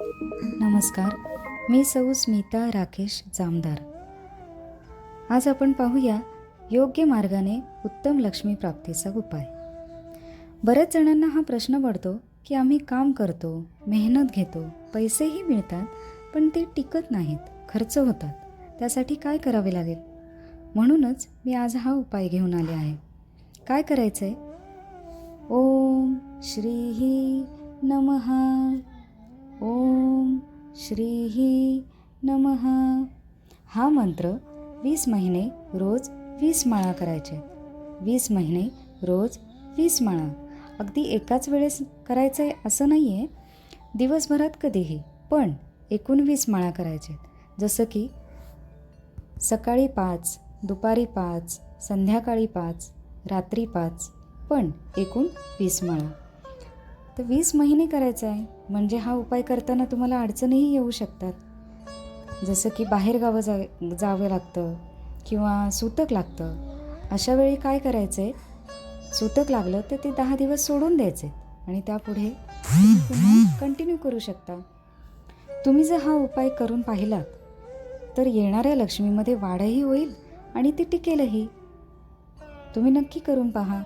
नमस्कार. मी सौ स्मिता राकेश जामदार. आज आपण पाहूया योग्य मार्गाने उत्तम लक्ष्मी प्राप्तीचा उपाय. बऱ्याच जणांना हा प्रश्न पडतो की आम्ही काम करतो मेहनत घेतो पैसेही मिळतात पण ते टिकत नाहीत खर्च होतात. त्यासाठी काय करावे लागेल? म्हणूनच मी आज हा उपाय घेऊन आले आहे. काय करायचं आहे ओम श्री नमः. श्रीही नमः. हा मंत्र वीस महिने रोज वीस माळा करायचे. वीस महिने रोज वीस माळा. अगदी एकाच वेळेस करायचं आहे असं नाही आहे दिवसभरात कधीही पण एकूण वीस माळा करायचे. जसं की सकाळी पाच दुपारी पाच संध्याकाळी पाच रात्री पाच पण एकूण वीस माळा. तर वीस महिने करायचं आहे. म्हणजे हा उपाय करताना तुम्हाला अडचणीही येऊ शकतात. जसं की बाहेरगावं जा जावं लागतं किंवा सूतक लागतं. अशा वेळी काय करायचं? आहे सूतक लागलं तर ते दहा दिवस सोडून द्यायचे आणि त्यापुढे तुम्ही कंटिन्यू करू शकता. तुम्ही जर हा उपाय करून पाहिलात तर येणाऱ्या लक्ष्मीमध्ये वाढही होईल आणि ती टिकेलही. तुम्ही नक्की करून पहा.